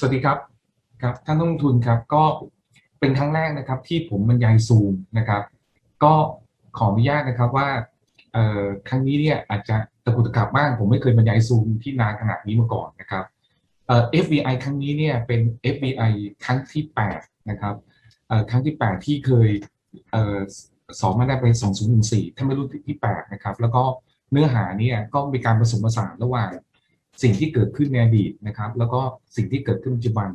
สวัสดีครับครับท่านนักลงทุนครับก็เป็นครั้งแรกนะครับที่ผมบรรยายซูมนะครับ ก็ขออนุญาตนะครับว่าครั้งนี้เนี่ยอาจจะตะกุตะกักบ้างผมไม่เคยบรรยายซูมที่นานขนาดนี้มาก่อนนะครับเอ่อ FBI ครั้งนี้เนี่ยเป็น FBI ครั้งที่8นะครับเอ่อครั้งที่ 8 ที่เคยเอ่อสอนมาได้เป็น2014ถ้าไม่รู้ที่8นะครับแล้วก็เนื้อหาเนี่ยก็มีการผสมผสานระหว่าง สิ่งที่เกิดขึ้นในอดีตนะครับ แล้วก็สิ่งที่เกิดขึ้นปัจจุบัน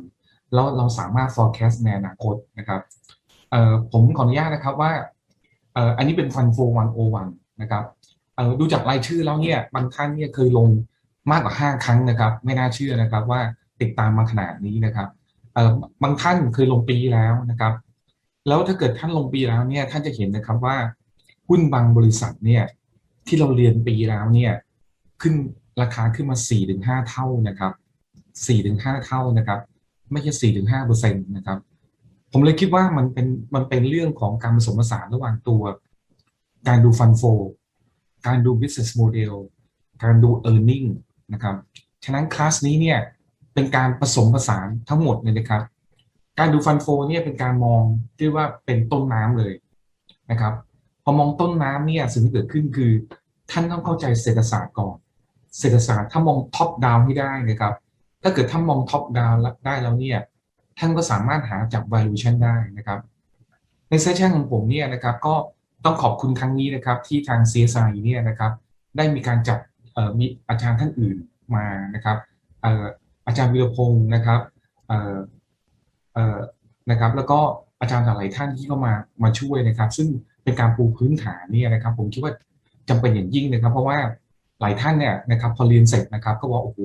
แล้วเราสามารถ forecast ในอนาคตนะครับผมขออนุญาตนะครับว่าอ,อันนี้เป็นฟันโฟวันโอวันนะครับดูจากรายชื่อแล้วเนี่ยบางท่านเนี่ยเคยลงมากกว่า 5 ครั้งนะครับ ไม่น่าเชื่อนะครับว่าติดตามมาขนาดนี้นะครับบางท่านเคยลงปีแล้วนะครับ แล้วถ้าเกิดท่านลงปีแล้วเนี่ยท่านจะเห็นนะครับว่าหุ้นบางบริษัทเนี่ยที่เราเรียนปีแล้วเนี่ยขึ้น ราคาขึ้นมา4-5เท่านะครับ4-5เท่านะครับ ไม่ใช่4-5เปอร์เซ็นต์นะครับ ผมเลยคิดว่ามันเป็นมันเป็นเรื่องของการผสมผสานระหว่างตัว การดูฟันโฟการดู business model การดู e a r n i n g นะครับ ฉะนั้นคลาสนี้เนี่ยเป็นการผสมผสานทั้งหมดเลยนะครับ การดูฟันโฟเนี่ยเป็นการมองที่ว่าเป็นต้นน้ำเลยนะครับ พอมองต้นน้ำเนี่ยสิ่งที่เกิดขึ้นคือ ท่านต้องเข้าใจเศรษฐศาสตร์ก่อน เศรษฐศาสตร์ถ้ามองท็อปดาวให้ได้นะครับ ถ้าเกิดท่ามองท็อปดาวได้แล้วเนี่ยท่านก็สามารถหาจาก valuation ได้นะครับ ในเซสชันของผมเนี่ยนะครับก็ต้องขอบคุณครั้งนี้นะครับที่ทาง CSI เนี่ยนะครับได้มีการจัดมีอาจารย์ท่านอื่นมานะครับอาจารย์วิรพงศ์นะครับนะครับ แล้วก็อาจารย์หลายท่านที่เข้ามามาช่วยนะครับ ซึ่งเป็นการปูพื้นฐานเนี่ยนะครับ ผมคิดว่าจำเป็นอย่างยิ่งนะครับ เพราะว่า ลายท่านเนี่ยนะครับพอเรียนเสร็จนะครับก็บอกโอ้โห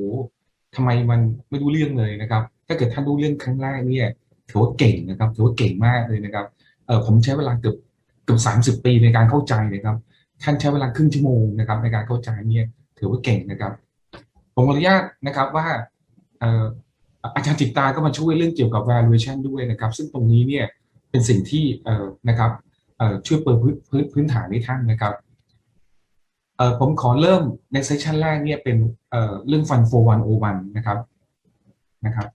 ทำไมมันไม่รู้เรื่องเลยนะครับ ถ้าเกิดท่านรู้เรื่องครั้งแรกเนี่ยถือว่าเก่งนะครับถือว่าเก่งมากเลยนะครับเออผมใช้เวลาเกือบเกือบสามสิบปีในการเข้าใจนะครับ ท่านใช้เวลาครึ่งชั่วโมงนะครับในการเข้าใจเนี่ยถือว่าเก่งนะครับ ผมขออนุญาตนะครับว่าอาจารย์จิตตาก็มาช่วยเรื่องเกี่ยวกับ valuation ด้วยนะครับ ซึ่งตรงนี้เนี่ยเป็นสิ่งที่นะครับช่วยเปิดพื้นพื้นฐานให้ท่านนะครับ ผมขอเริ่มในเซสชันแรกเนี่ยเป็นเเรื่องฟันโฟวันโอวันนะครับนะครับ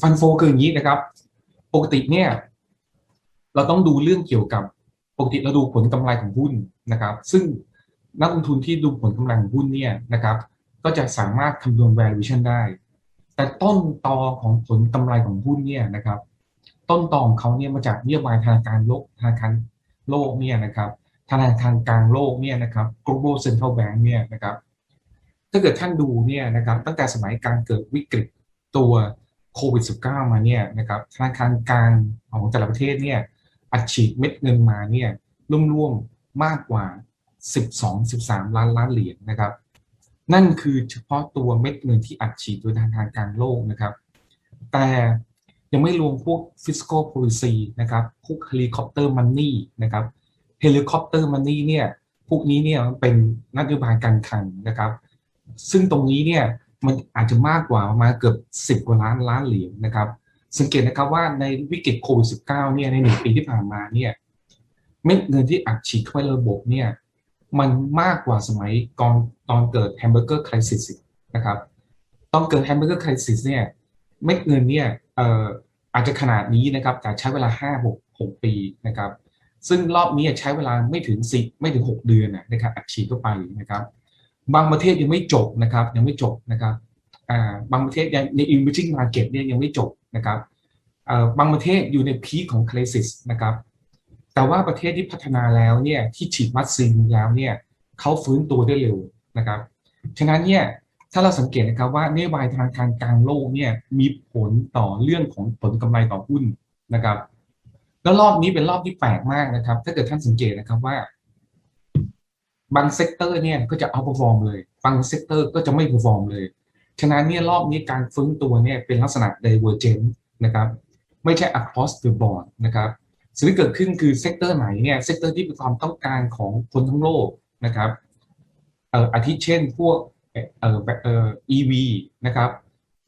ฟันโฟคืออย่างนี้นะครับ ปกติเนี่ย เราต้องดูเรื่องเกี่ยวกับปกติเราดูผลกำไรของหุ้นนะครับ ซึ่งนักลงทุนที่ดูผลกำไรของหุ้นเนี่ยนะครับ ก็จะสามารถคำนวณ valuation ได้ แต่ต้นตอของผลกำไรของหุ้นเนี่ยนะครับ ต้นตอของเขาเนี่ยมาจากนโยบายธนาคารโลกธนาคาร โลกเนี่ยนะครับธนาคารกลางโลกเนี่ยนะครับ global central bank เนี่ยนะครับถ้าเกิดท่านดูเนี่ยนะครับตั้งแต่สมัยการเกิดวิกฤตตัวโควิด -19 มาเนี่ยนะครับธนาคารกลางของแต่ละประเทศเนี่ยอัดฉีดเม็ดเงินมาเนี่ยร่วมๆมากกว่า 12-13 ล้านล้านเหรียญนะครับ นั่นคือเฉพาะตัวเม็ดเงินที่อัดฉีดโดยธนาคารกลางโลกนะครับ แต่ ยังไม่รวมพวก fiscal policy นะครับ พวก helicopter money นะครับ helicopter money เนี่ย พวกนี้เนี่ยมันเป็นนโยบายการคลังนะครับ ซึ่งตรงนี้เนี่ยมันอาจจะมากกว่ามาเกือบ 10 กว่าล้านล้านเหรียญนะครับ สังเกตนะครับว่าในวิกฤตโควิด -19 เนี่ยในหนึ่งปีที่ผ่านมาเนี่ยเม็ดเงินที่อัดฉีดเข้าไประบบเนี่ยมันมากกว่าสมัยก่อนตอนเกิดแฮมเบอร์เกอร์คริสนะครับ ตอนเกิดแฮมเบอร์เกอร์คริสเนี่ย ม็ดเงินเนี่ยเอ่ออาจจะขนาดนี้นะครับแต่ใช้เวลา5 6 6ปีนะครับ ซึ่งรอบนี้ใช้เวลาไม่ถึงสิไม่ถึง 6 เดือนนะครับอัดฉีดเข้าไปนะครับ บางประเทศยังไม่จบนะครับ ยังไม่จบนะครับอ่าบางประเทศใน emerging market เนี่ยยังไม่จบนะครับอ่าบางประเทศอยู่ในพีคของ crisis นะครับ แต่ว่าประเทศที่พัฒนาแล้วเนี่ยที่ฉีดวัคซีนแล้วเนี่ยเขาฟื้นตัวได้เร็วนะครับ ฉะนั้นเนี่ย ถ้าเราสังเกตนะครับว่านโยบายธนาคารกลางโลกเนี่ยมีผลต่อเรื่องของผลกำไรต่อหุ้นนะครับ แล้วรอบนี้เป็นรอบที่แปลกมากนะครับ ถ้าเกิดท่านสังเกตนะครับว่า บางเซกเตอร์เนี่ยก็จะเอาเปอร์ฟอร์มเลย บางเซกเตอร์ก็จะไม่เปอร์ฟอร์มเลย ฉะนั้นเนี่ยรอบนี้การฟื้นตัวเนี่ยเป็นลักษณะ divergent นะครับ ไม่ใช่ across the board นะครับสิ่งที่เกิดขึ้นคือเซกเตอร์ไหนเนี่ยเซกเตอร์ที่เป็นความต้องการของคนทั้งโลกนะครับเอ่ออาทิเช่นพวก เอ่อเอ่อ EV นะครับ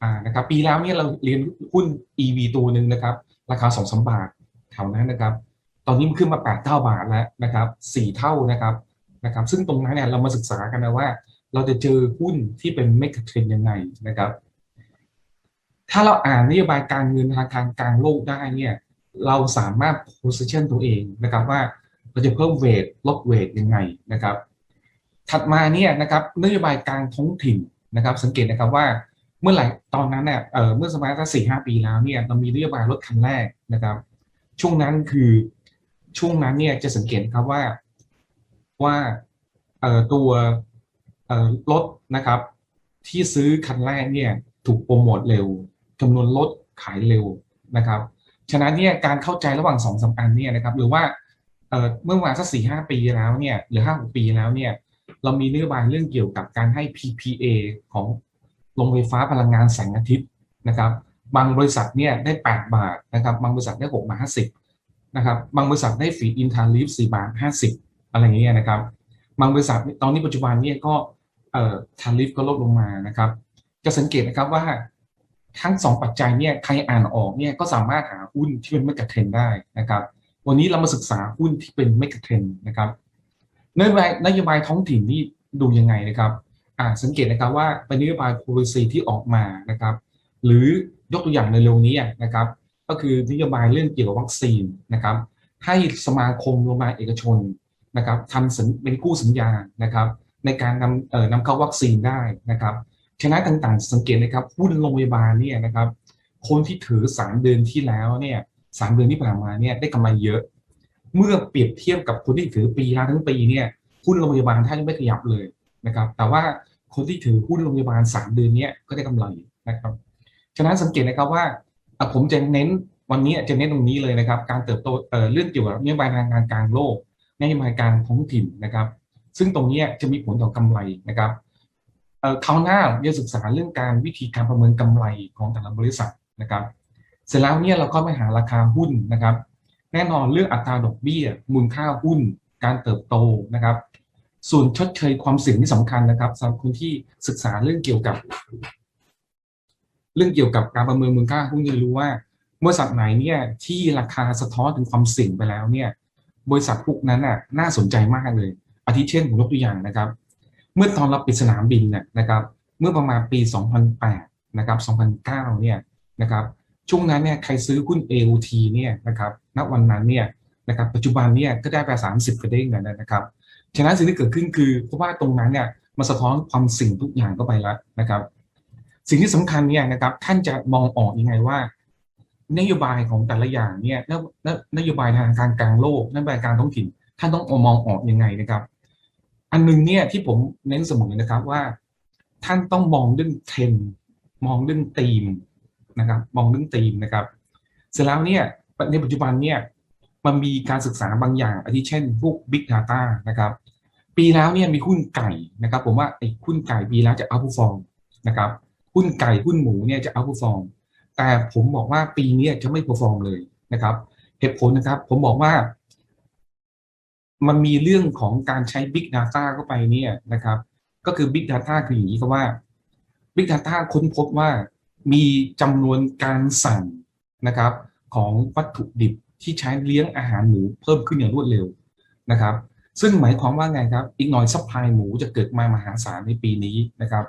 อ่านะครับปีแล้วเนี่ยเราเรียนหุ้น EV ตัวหนึ่งนะครับ ราคาสองสบาทแถวนั้นนะครับ ตอนนี้มันขึ้นมา8เท่าบาทแล้วนะครับ4เท่านะครับนะครับ ซึ่งตรงนั้นเนี่ยเรามาศึกษากันนะว่า เราจะเจอหุ้นที่เป็นเมกะเทรนยังไงนะครับ ถ้าเราอ่านนโยบายการเงินทางการกลางโลกได้เนี่ยเราสามารถ position ตัวเองนะครับว่าเราจะเพิ่มเวทลดเวทยังไงนะครับ ถัดมาเนี่ยนะครับนโยบายกลางท้องถิ่นนะครับ สังเกตนะครับว่าเมื่อไหร่ตอนนั้นเนี่ยเอ่อเมื่อสมัยตั้งสี่ห้าปีแล้วเนี่ยเรามีนโยบายรถคันแรกนะครับ ช่วงนั้นคือช่วงนั้นเนี่ยจะสังเกตครับว่าว่าเอ่อตัวเอ่อรถนะครับ ที่ซื้อคันแรกเนี่ยถูกโปรโมทเร็วจำนวนรถขายเร็วนะครับ ฉะนั้นเนี่ยการเข้าใจระหว่างสองสามอันเนี่ยนะครับ หรือว่าเอ่อเมื่อวานสักสี่ห้าปีแล้วเนี่ยหรือห้าหกปีแล้วเนี่ย เรามีนโยบายเรื่องเกี่ยวกับการให้ PPA ของโรงไฟฟ้าพลังงานแสงอาทิตย์นะครับ บางบริษัทเนี่ยได้ 8 บาทนะครับ บางบริษัทได้6บาท50นะครับ บางบริษัทได้ฟีดอินทาลีฟ4บาท50 อะไรเงี้ยนะครับ บางบริษัทตอนนี้ปัจจุบันเนี่ยก็เอ่อทาริฟก็ลดลงมานะครับ จะสังเกตนะครับว่าทั้งสองปัจจัยเนี่ยใครอ่านออกเนี่ยก็สามารถหาหุ้นที่เป็นเมกะเทรนได้นะครับ วันนี้เรามาศึกษาหุ้นที่เป็นเมกะเทรนนะครับ นโยบายนโยบายท้องถิ่นนี่ดูยังไงนะครับอ่าสังเกตนะครับว่าเป็นนโยบาย policy ที่ออกมานะครับ หรือยกตัวอย่างในเร็วนี้นะครับ ก็คือนโยบายเรื่องเกี่ยวกับวัคซีนนะครับ ให้สมาคมโรงพยาบาลเอกชนนะครับทำสัญเป็นกู้สัญญานะครับ ในการนำเอ่อนำเข้าวัคซีนได้นะครับชนะต่างๆ สังเกตนะครับหุ้นโรงพยาบาลเนี่ยนะครับ คนที่ถือสามเดือนที่แล้วเนี่ยสามเดือนที่ผ่านมาเนี่ยได้กำไรเยอะ เมื่อเปรียบเทียบกับคนที่ถือปีละทั้งปีเนี่ยหุ้นโรงพยาบาลท่านไม่ขยับเลยนะครับ แต่ว่าคนที่ถือหุ้นโรงพยาบาลสามเดือนเนี้ยก็ได้กำไรนะครับ ฉะนั้นสังเกตนะครับว่าผมจะเน้นวันนี้จะเน้นตรงนี้เลยนะครับ การเติบโตเอ่อเรื่องเกี่ยวกับนโยบายทางการกลางโลกนโยบายการท้องถิ่นนะครับ ซึ่งตรงนี้จะมีผลต่อกำไรนะครับคราวหน้าจะศึกษาเรื่องการวิธีการประเมินกำไรของแต่ละบริษัทนะครับ เสร็จแล้วเนี่ยเราก็ไปหาราคาหุ้นนะครับ แน่นอนเรื่องอัตราดอกเบี้ย มูลค่าหุ้น การเติบโตนะครับ ส่วนชดเชยความเสี่ยงที่สำคัญนะครับสำหรับคนที่ศึกษาเรื่องเกี่ยวกับ เรื่องเกี่ยวกับการประเมินมูลค่าหุ้นจะรู้ว่าบริษัทไหนเนี่ยที่ราคาสะท้อนถึงความเสี่ยงไปแล้วเนี่ย บริษัทพวกนั้นน่ะน่าสนใจมากเลย อาทิเช่นผมยกตัวอย่างนะครับ เมื่อตอนเราปิดสนามบินเนี่ยนะครับ เมื่อประมาณปี 2008 นะครับ 2009 เนี่ยนะครับ ช่วงนั้นเนี่ยใครซื้อหุ้น AOT เนี่ยนะครับณวันนั้นเนี่ยนะครับปัจจุบันเนี่ยก็ได้ไป30กระเด้งแล้วนะครับฉะนั้นสิ่งที่เกิดขึ้นคือเพราะว่าตรงนั้นเนี่ยมาสะท้อนความสิ่งทุกอย่างเข้าไปแล้วนะครับ สิ่งที่สำคัญเนี่ยนะครับท่านจะมองออกยังไงว่า นโยบายของแต่ละอย่างเนี่ยนนนโยบายทางการกลางโลกนโยบายการท้องถิ่น ท่านต้องมองออกยังไงนะครับ อันหนึงเนี่ยที่ผมเน้นเสมอนะครับว่า ท่านต้องมองเรื่องเทรนด์มองเรื่องธีม นะครับมองเรื่องธีมนะครับ เสร็จแล้วเนี่ยในปัจจุบันเนี่ยมันมีการศึกษาบางอย่างอาทิเช่น พวก Big Data นะครับ ปีแล้วเนี่ยมีหุ้นไก่นะครับ ผมว่าไอ้หุ้นไก่ปีแล้วจะเอาผู้ฟองนะครับหุ้นไก่หุ้นหมูเนี่ยจะเอาผู้ฟองแต่ผมบอกว่าปีนี้จะไม่ perform เลยนะครับเหตุผลนะครับ ผมบอกว่า มันมีเรื่องของการใช้ Big Data เข้าไปเนี่ยนะครับ ก็คือ Big Data คืออย่างนี้ครับว่า Big Data ค้นพบว่า มีจำนวนการสั่งนะครับของวัตถุดิบที่ใช้เลี้ยงอาหารหมูเพิ่มขึ้นอย่างรวดเร็วนะครับ ซึ่งหมายความว่าไงครับ อีกหน่อยซัพพลายหมูจะเกิดมามหาศาลในปีนี้นะครับ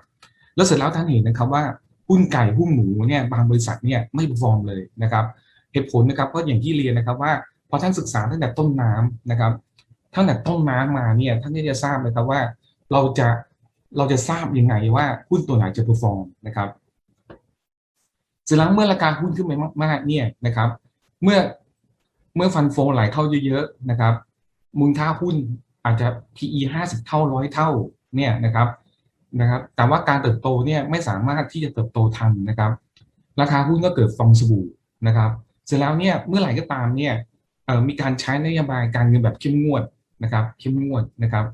แล้วเสร็จแล้วท่านเห็นนะครับว่าหุ้นไก่หุ้นหมูเนี่ยบางบริษัทเนี่ยไม่ฟอร์มเลยนะครับเหตุผลนะครับก็อย่างที่เรียนนะครับว่าพอท่านศึกษาตั้งแต่ต้นน้ำนะครับตั้งแต่ต้นน้ำมาเนี่ยท่านก็จะทราบเลยครับว่าเราจะเราจะทราบยังไงว่าหุ้นตัวไหนจะเปอร์ฟอร์มนะครับ เสร็จแล้วเมื่อราคาหุ้นขึ้นไปมากๆเนี่ยนะครับ เมื่อเมื่อฟันโฟไหลเข้าเยอะๆนะครับ มูลค่าหุ้นอาจจะ PE 50 เท่าร้อยเท่าเนี่ยนะครับนะครับ แต่ว่าการเติบโตเนี่ยไม่สามารถที่จะเติบโตทันนะครับ ราคาหุ้นก็เกิดฟองสบู่นะครับ เสร็จแล้วเนี่ยเมื่อไหร่ก็ตามเนี่ยมีการใช้นโยบายการเงินแบบเข้มงวดนะครับเข้มงวดนะครับ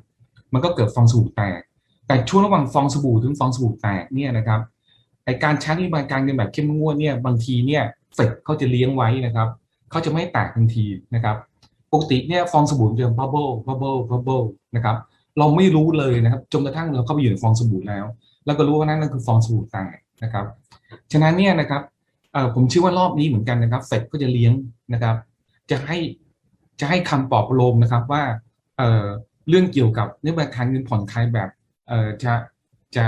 มันก็เกิดฟองสบู่แตก แต่ช่วงระหว่างฟองสบู่ถึงฟองสบู่แตกเนี่ยนะครับ การใช้นโยบายการเงินแบบเข้มงวดเนี่ยบางทีเนี่ยเฟดเขาจะเลี้ยงไว้นะครับเขาจะไม่แตกทันทีนะครับปกติเนี่ยฟองสบู่จะบับเบิ้ลบับเบิ้ลบับเบิ้ลนะครับเราไม่รู้เลยนะครับจนกระทั่งเราเข้าไปอยู่ในฟองสบู่แล้ว แล้วก็รู้ว่านั่นคือฟองสบู่แตกนะครับฉะนั้นเนี่ยนะครับผมเชื่อว่ารอบนี้เหมือนกันนะครับเฟดก็จะเลี้ยงนะครับ จะให้จะให้คำปลอบประโลมนะครับว่าเเรื่องเกี่ยวกับนโยบายการเงินผ่อนคลายแบบจะจะ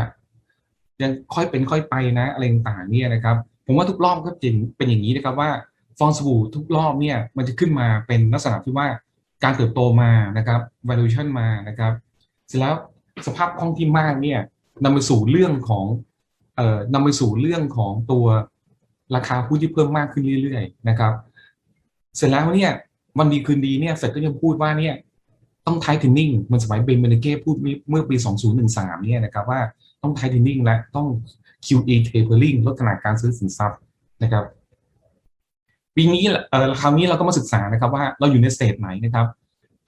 ยังค่อยเป็นค่อยไปนะอะไรต่างๆเนี่ยนะครับ ผมว่าทุกรอบก็จริงเป็นอย่างนี้นะครับว่าฟองสบู่ทุกรอบเนี่ยมันจะขึ้นมาเป็นลักษณะที่ว่าการเติบโตมานะครับ valuation มานะครับ เสร็จแล้วสภาพคล่องที่มากเนี่ยนำไปสู่เรื่องของเอ่อนำไปสู่เรื่องของตัวราคาหุ้นที่เพิ่มมากขึ้นเรื่อยๆนะครับ เสร็จแล้วเนี่ยวันดีคืนดีเนี่ยเฟดก็ยังพูดว่าเนี่ยต้องไทเทนนิ่งมันสมัยเบนเบนเก้พูดเมื่อปี 2013เนี่ยนะครับว่า ต้องไทเทนนิ่งและต้อง QE tapering ลดขนาดการซื้อสินทรัพย์นะครับปีนี้เอ่อคราวนี้เราก็มาศึกษานะครับว่าเราอยู่ในสเตจไหนนะครับ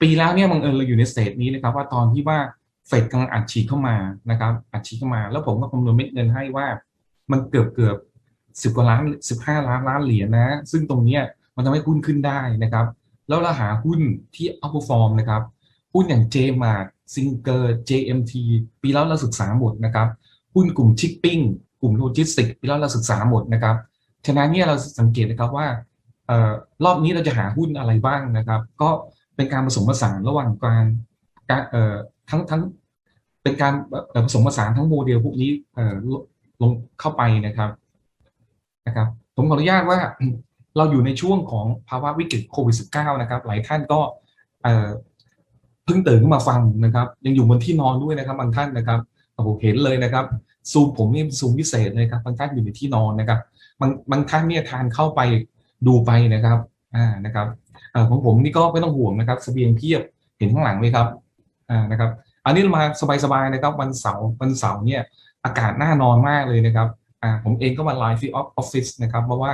ปีแล้วเนี่ยบังเอิญเราอยู่ในสเตจนี้นะครับ ว่าตอนที่ว่าเฟดกำลังอัดฉีดเข้ามานะครับอัดฉีดเข้ามา แล้วผมก็คำนวณเม็ดเงินให้ว่ามันเกือบเกือบสิบกว่าล้านสิบห้าล้านล้านเหรียญนะ ซึ่งตรงเนี้ยมันทำให้หุ้นขึ้นได้นะครับ แล้วเราหาหุ้นที่อัพฟอร์มนะครับ หุ้นอย่างเจมาร์ j m a r t Singer JMT ปีแล้วเราศึกษาหมดนะครับหุ้นกลุ่มชิปปิ้งกลุ่มโลจิสติกปีแล้วเราศึกษาหมดนะครับฉะนั้นเนี่ยเราสังเกตนะครับว่าออรอบนี้เราจะหาหุ้นอะไรบ้างนะครับ ก็เป็นการผสมผสานระหว่างการการทั้งทั้งเป็นการผสมผสานทั้งโมเดลพวกนี้ลงเข้าไปนะครับนะครับ ผมขออนุญาตว่าเราอยู่ในช่วงของภาวะวิกฤตโควิด -19 นะครับ หลายท่านก็ เพิ่งตื่นขึ้นมาฟังนะครับ ยังอยู่บนที่นอนด้วยนะครับ บางท่านนะครับโอ้โหเห็นเลยนะครับซูมผมนี่ซูมพิเศษเลยครับบางท่านอยู่ในที่นอนนะครับ บางบางท่านเนี่ยทานเข้าไปดูไปนะครับอ่านะครับอของผมนี่ก็ไม่ต้องห่วงนะครับเสบียงเพียบเห็นข้างหลังไหมครับอ่านะครับ อันนี้เรามาสบายๆนะครับ วันเสาร์วันเสาร์เนี่ยอากาศน่านอนมากเลยนะครับอ่าผมเองก็มาไลฟ์ที่ออฟฟิศนะครับเพราะว่า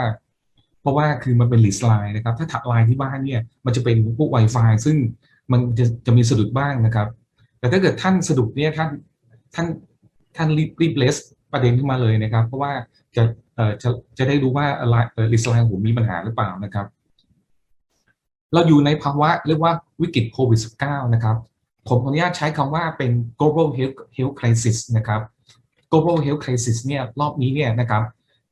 เพราะว่าคือมันเป็นลิสไลน์นะครับ ถ้าถักไลน์ที่บ้านเนี่ยมันจะเป็นพวก Wi-Fi ซึ่ง มันจะจะมีสะดุดบ้างนะครับ แต่ถ้าเกิดท่านสะดุดเนี่ยท่านท่านท่านรีบรีบเลสประเด็นขึ้นมาเลยนะครับ เพราะว่าจะเอ่อจะจะได้รู้ว่าอะไรเอ่อลิสไลน์ผมมีปัญหาหรือเปล่านะครับ เราอยู่ในภาวะเรียกว่าวิกฤตโควิด -19 นะครับ ผมขออนุญาตใช้คำว่าเป็น global health health crisis นะครับ global health crisis เนี่ยรอบนี้เนี่ยนะครับ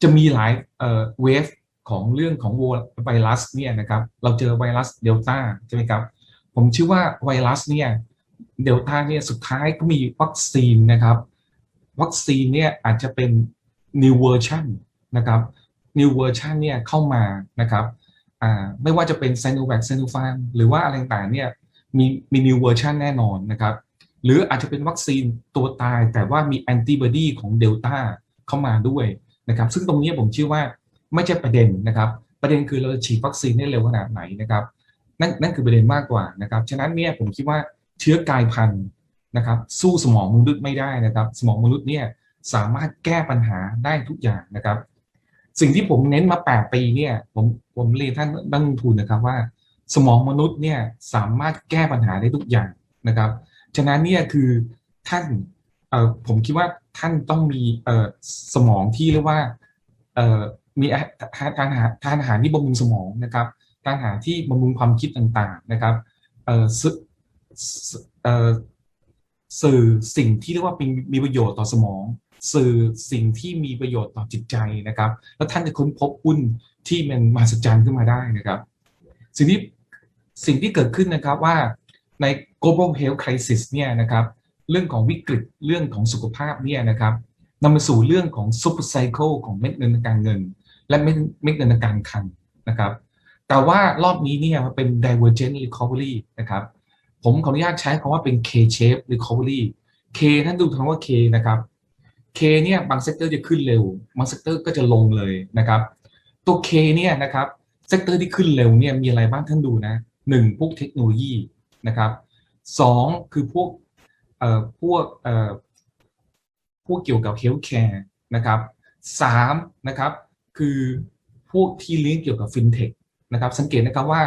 จะมีหลายเอ่อ wave ของเรื่องของไวรัสเนี่ยนะครับ เราเจอไวรัสเดลต้าใช่ไหมครับ ผมเชื่อว่าไวรัสเนี่ยเดลต้าเนี่ยสุดท้ายก็มีวัคซีนนะครับ วัคซีนเนี่ยอาจจะเป็น new version นะครับ new version เนี่ยเข้ามานะครับไม่ว่าจะเป็น s i n o v a c s i n o p h a r m หรือว่าอะไรต่างเนี่ยมีมี new version แน่นอนนะครับ หรืออาจจะเป็นวัคซีนตัวตายแต่ว่ามีแอนติบอดีของเดลต้าเข้ามาด้วยนะครับซึ่งตรงนี้ผมเชื่อว่าไม่ใช่ประเด็นนะครับ ประเด็นคือเราฉีดวัคซีนได้เร็วขนาดไหนนะครับ นั่นนั่นคือประเด็นมากกว่านะครับฉะนั้นเนี่ยผมคิดว่าเชื้อกายพันธุ์นะครับสู้สมองมนุษย์ไม่ได้นะครับ สมองมนุษย์เนี่ยสามารถแก้ปัญหาได้ทุกอย่างนะครับ สิ่งที่ผมเน้นมา 8 ปีเนี่ยผมผมเรียนท่านนักลงทุนนะครับว่า สมองมนุษย์เนี่ยสามารถแก้ปัญหาได้ทุกอย่างนะครับฉะนั้นเนี่ยคือท่านเออผมคิดว่าท่านต้องมีเออสมองที่เรียกว่าเออมีทานอาหารทานอาหารที่บำรุงสมองนะครับ ทานอาหารที่บำรุงความคิดต่างๆนะครับสื่อสิ่งที่เรียกว่ามีมีประโยชน์ต่อสมอง สื่อสิ่งที่มีประโยชน์ต่อจิตใจนะครับ แล้วท่านจะค้นพบหุ้นที่มันมหัศจรรย์ขึ้นมาได้นะครับ สิ่งที่สิ่งที่เกิดขึ้นนะครับว่าใน global health crisis เนี่ยนะครับ เรื่องของวิกฤตเรื่องของสุขภาพเนี่ยนะครับนำมาสู่เรื่องของ super cycle ของเม็ดเงินการเงิน และเม็ดเงินการคลังนะครับ แต่ว่ารอบนี้เนี่ยมันเป็น divergent recovery นะครับ ผมขออนุญาตใช้คำว่าเป็น K shape recovery K ท่านดูคำว่า K นะครับ K เนี่ยบางเซกเตอร์จะขึ้นเร็ว บางเซกเตอร์ก็จะลงเลยนะครับ ตัว K เนี่ยนะครับเซกเตอร์ที่ขึ้นเร็วเนี่ยมีอะไรบ้างท่านดูนะหนึ่งพวกเทคโนโลยีนะครับสองคือพวกเอ่อพวกเอ่อพวกเกี่ยวกับเฮลท์แคร์นะครับสามนะครับ คือพวกที่เลี้ยงเกี่ยวกับฟินเทค นะครับ สังเกตนะครับว่า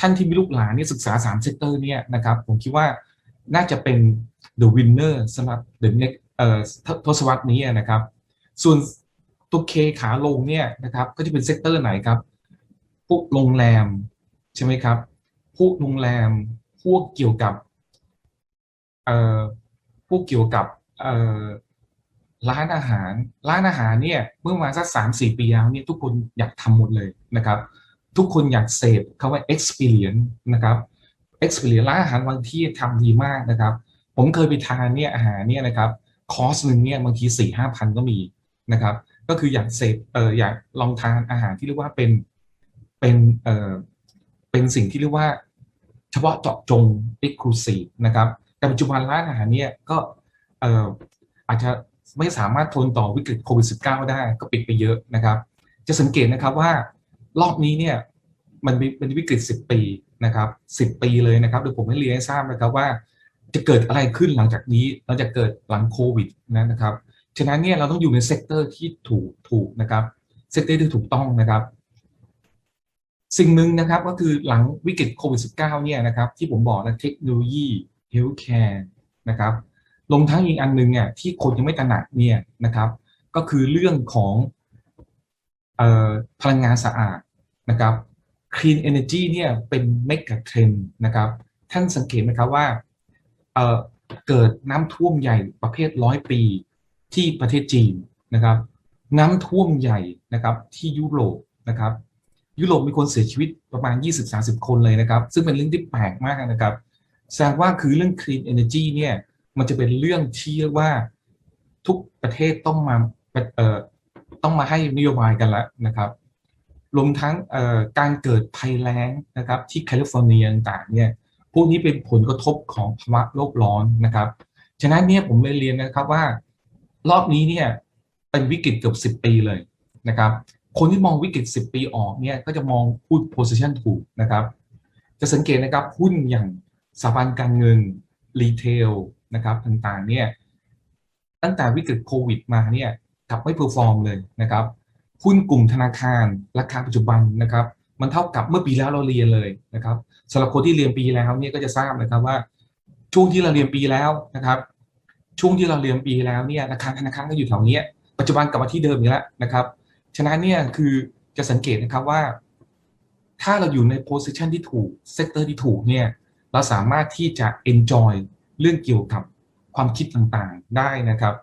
ท่านที่มีลูกหลานนี่ศึกษาสามเซกเตอร์เนี่ยนะครับผมคิดว่าน่าจะเป็น the winner สำหรับ the next เอ่อทศวรรษนี้นะครับ ส่วนตัวเคขาลงเนี่ยนะครับก็จะเป็นเซกเตอร์ไหนครับ พวกโรงแรมใช่ไหมครับ พวกโรงแรม พวกเกี่ยวกับเอ่อพวกเกี่ยวกับเอ่อร้านอาหาร ร้านอาหารเนี่ยเมื่อมาสักสามสี่ปีแล้วเนี่ยทุกคนอยากทำหมดเลยนะครับ ทุกคนอยากเสพคาว่า experience นะครับ experience ร้านอาหารบางที่ทำดีมากนะครับ ผมเคยไปทานเนี่ยอาหารเนี่ยนะครับคอร์สหนึ่งเนี่ยบางทีสี่ห้าพันก็มีนะครับ ก็คืออยากเสพเอออยากลองทานอาหารที่เรียกว่าเป็นเป็นเออเป็นสิ่งที่เรียกว่า เฉพาะเจาะจง exclusive นะครับแต่ปัจจุบันร้านอาหารเนี่ยก็เอออาจจะไม่สามารถทนต่อวิกฤตโควิด -19 ได้ก็ปิดไปเยอะนะครับ จะสังเกตนะครับว่า รอบนี้เนี่ยมันเป็นวิกฤต 10 ปีนะครับ 10 ปีเลยนะครับเดี๋ยวผมให้เรียนให้ทราบนะครับว่า จะเกิดอะไรขึ้นหลังจากนี้หลังจากเกิดหลังโควิดนะครับฉะนั้นเนี่ยเราต้องอยู่ในเซกเตอร์ที่ถูกถูกนะครับเซกเตอร์ที่ถูกต้องนะครับ สิ่งหนึ่งนะครับก็คือหลังวิกฤตโควิด -19 เนี่ยนะครับ ที่ผมบอกนะเทคโนโลยีเฮลท์แคร์นะครับลงทั้งอีกอันหนึ่งเนี่ยที่คนยังไม่ตระหนักเนี่ยนะครับ ก็คือเรื่องของออพลังงานสะอาด นะครับ Clean Energy เนี่ยเป็นเมกะเทรนนะครับ ท่านสังเกตไหมครับว่าเเกิดน้ำท่วมใหญ่ประเภทร้อยปีที่ประเทศจีนนะครับ น้ำท่วมใหญ่นะครับที่ยุโรปนะครับ ยุโรปมีคนเสียชีวิตประมาณ 20-30 คนเลยนะครับ ซึ่งเป็นเรื่องที่แปลกมากนะครับแสดงว่าคือเรื่อง clean energy เนี่ยมันจะเป็นเรื่องที่เรียกว่าทุกประเทศต้องมาต้องมาให้นโยบายกันแล้วนะครับ รวมทั้งการเกิดภัยแล้งนะครับที่แคลิฟอร์เนียต่างๆเนี่ยพวกนี้เป็นผลกระทบของภาวะโลกร้อนนะครับ ฉะนั้นเนี่ยผมเลยเรียนนะครับว่ารอบนี้เนี่ยเป็นวิกฤตเกือบ10 ปีเลยนะครับ คนที่มองวิกฤต 10 ปีออกเนี่ยก็จะมองหุ้น position ถูกนะครับ จะสังเกตนะครับหุ้นอย่างสถาบันการเงินรีเทลนะครับต่างๆเนี่ยตั้งแต่วิกฤตโควิดมาเนี่ยกลับไม่เพอร์ฟอร์มเลยนะครับ หุ้นกลุ่มธนาคารราคาปัจจุบันนะครับ มันเท่ากับเมื่อปีแล้วเราเรียนเลยนะครับสำหรับคนที่เรียนปีแล้วเนี่ยก็จะทราบนะครับว่า ช่วงที่เราเรียนปีแล้วนะครับ ช่วงที่เราเรียนปีแล้วเนี่ยราคาธนาคารก็อยู่แถวนี้ปัจจุบันกลับมาที่เดิมอีกแล้วนะครับฉะนั้นเนี่ยคือจะสังเกตนะครับว่า ถ้าเราอยู่ในโพสิชันที่ถูกเซกเตอร์ที่ถูกเนี่ยเราสามารถที่จะ enjoy เรื่องเกี่ยวกับความคิดต่างๆได้นะครับ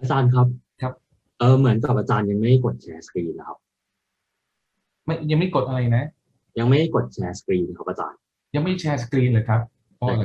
อาจารย์ครับ เออเหมือนกับอาจารย์ยังไม่กดแชร์สกรีนนะครับ ไม่ยังไม่กดอะไรนะ ยังไม่กดแชร์สกรีนครับอาจารย์ ยังไม่แชร์สกรีนเลยครับอ๋อเหรอ